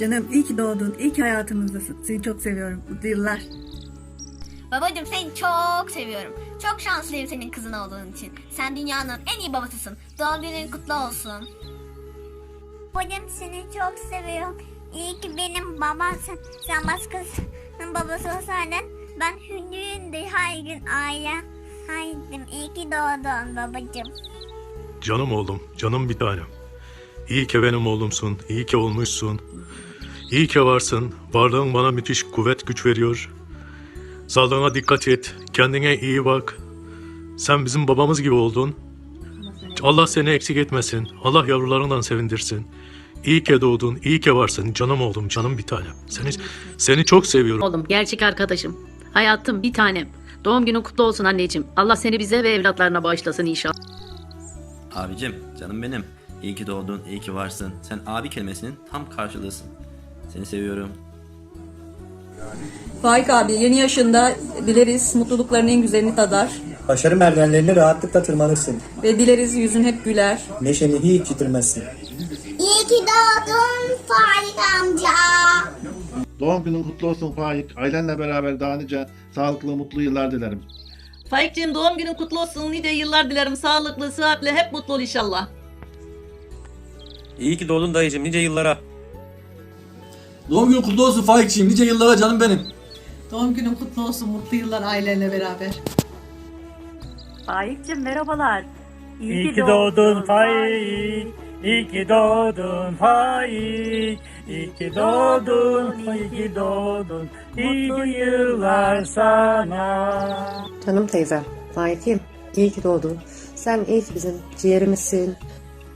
Canım iyi ki doğdun. İyi ki hayatımızdasın. Seni çok seviyorum. Mutlu yıllar. Babacım seni çok seviyorum. Çok şanslıyım senin kızın olduğun için. Sen dünyanın en iyi babasısın. Doğum günün kutlu olsun. Babacım seni çok seviyorum. İyi ki benim babamsın. Sen başkasının babası olsaydın ben hündüğün de her gün aile haydim. İyi ki doğdun babacım. Canım oğlum, canım bir tanem. İyi ki benim oğlumsun, iyi ki olmuşsun. İyi ki varsın. Varlığın bana müthiş kuvvet güç veriyor. Sağlığına dikkat et, kendine iyi bak. Sen bizim babamız gibi oldun. Allah seni eksik etmesin. Allah yavrularından sevindirsin. İyi ki doğdun, iyi ki varsın. Canım oğlum, canım bir tanem. Seni, seni çok seviyorum. Oğlum gerçek arkadaşım. Hayatım bir tanem. Doğum günün kutlu olsun anneciğim. Allah seni bize ve evlatlarına bağışlasın inşallah. Abicim, canım benim. İyi ki doğdun, iyi ki varsın. Sen abi kelimesinin tam karşılığısın. Seni seviyorum. Faik abi yeni yaşında dileriz mutlulukların en güzelini tadar Başarı merdivenlerini rahatlıkla tırmanırsın. ve dileriz yüzün hep güler. Neşeni hiç yitirmezsin. İyi ki doğdun Faik amca. Doğum günün kutlu olsun Faik. Ailenle beraber daha nice sağlıklı, mutlu yıllar dilerim. Faik'ciğim doğum günün kutlu olsun. Nice yıllar dilerim. Sağlıklı, sıhhatli, hep mutlu ol inşallah. İyi ki doğdun dayıcım nice yıllara. Doğum günün kutlu olsun Faik'ciğim. Nice yıllara canım benim. Doğum günün kutlu olsun. Mutlu yıllar ailenle beraber. Faik'cim merhabalar. İyi ki doğdun Faik. İyi ki doğdun Faik. İyi ki doğdun, iyi ki doğdun. İyi yıllar sana. Canım teyzem. Faik'im iyi ki doğdun. Sen iyi ki bizim ciğerimizsin.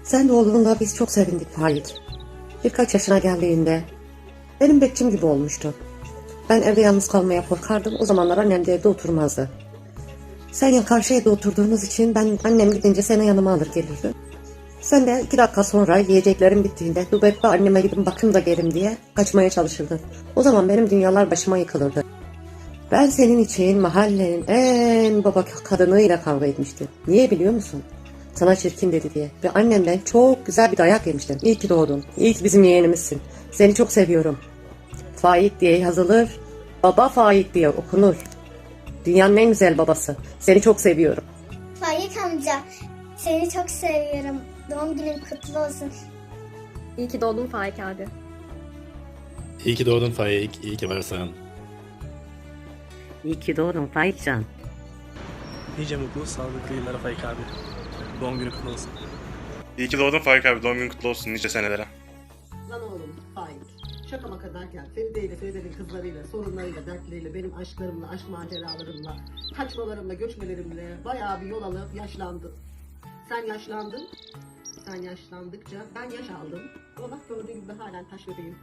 Sen de olduğunda biz çok sevindik Faik. Birkaç yaşına geldiğinde benim bekçim gibi olmuştu. Ben evde yalnız kalmaya korkardım. O zamanlar annem de evde oturmazdı. Sen ya karşı evde oturduğunuz için ben annem gidince seni yanıma alır gelirdi. Sen de iki dakika sonra yiyeceklerin bittiğinde dur bekle anneme gidin bakım da gelim diye kaçmaya çalışırdın. O zaman benim dünyalar başıma yıkılırdı. Ben senin için mahallenin en baba kadınıyla kavga etmiştim. Niye biliyor musun? Sana çirkin dedi diye. Ve annemden çok güzel bir dayak yemiştim. İyi ki doğdun. İyi ki bizim yeğenimizsin. Seni çok seviyorum. Faik diye yazılır. Baba Faik diye okunur. Dünyanın en güzel babası. Seni çok seviyorum. Faik amca seni çok seviyorum. Doğum günün kutlu olsun. İyi ki doğdun Faik abi. İyi ki doğdun Faik, iyi ki varsın. İyi ki doğdun Faikcan. Nice mutlu, sağlıklı yıllara Faik abi. Doğum günü kutlu olsun. İyi ki doğdun Faik abi doğum günün kutlu olsun nice senelere. Lan oğlum Faik. Şaka maka Feride ile Feride'nin kızlarıyla, sorunlarıyla, dertleriyle, benim aşklarımla, aşk maceralarımla, kaçmalarımla, göçmelerimle bayağı bir yol alıp yaşlandın. Sen yaşlandın. Sen yaşlandıkça ben yaş aldım. Ama bak gördüğün gibi halen taş bebeğim.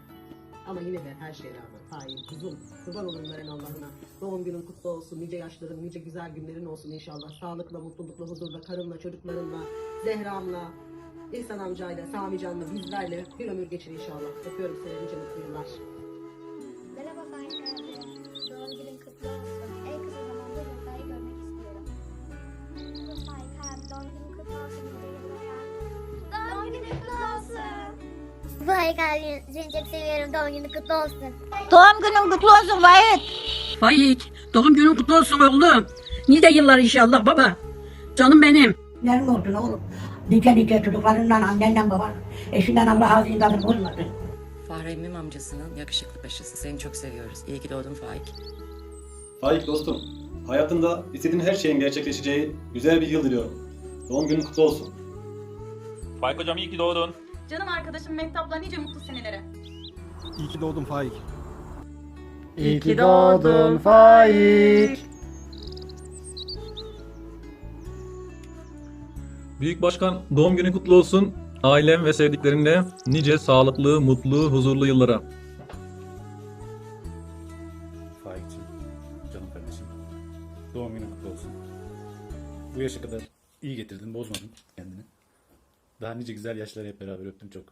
Ama yine de her şeye rağmen Faik kuzum. Kurban olurum veren Allah'ına. Doğum günün kutlu olsun. Nice yaşların, nice güzel günlerin olsun inşallah. Sağlıkla, mutlulukla, huzurla, karınla, çocuklarınla, Zehra'mla, İhsan amcayla, Sami Can'la, bizlerle bir ömür geçir inşallah. Öpüyorum seni nice mutlu yıllar. Merhaba Faik abi. Doğum günün kutlu olsun. En kısa zamanda Yıldayı görmek istiyorum. Faik abi. Doğum günün kutlu olsun. Doğum günün kutlu olsun. Faik abi seni çok seviyorum. Doğum günün kutlu olsun. Doğum günün kutlu olsun Vahit. Faik, doğum günün kutlu olsun oğlum. Nice yıllar inşallah baba. Canım benim. Nerede oldun oğlum? Nice nice çocuklarından, annenden, baban, eşinden Allah ağzından bozmasın. Fahri Emmim amcasının yakışıklı paşası. Seni çok seviyoruz. İyi ki doğdun Faik. Faik dostum. Hayatında istediğin her şeyin gerçekleşeceği güzel bir yıl diliyorum. Doğum günün kutlu olsun. Faik hocam iyi ki doğdun. Canım arkadaşım Mehtap'la nice mutlu senelere. İyi ki doğdun Faik. İyi ki doğdun Faik. Büyük Başkan doğum günün kutlu olsun. Ailem ve sevdiklerinle nice sağlıklı, mutlu, huzurlu yıllara. Faik'cim, canım kardeşim. Doğum günün kutlu olsun. Bu yaşa kadar iyi getirdin, bozmadın kendini. Daha nice güzel yaşları hep beraber öptüm çok.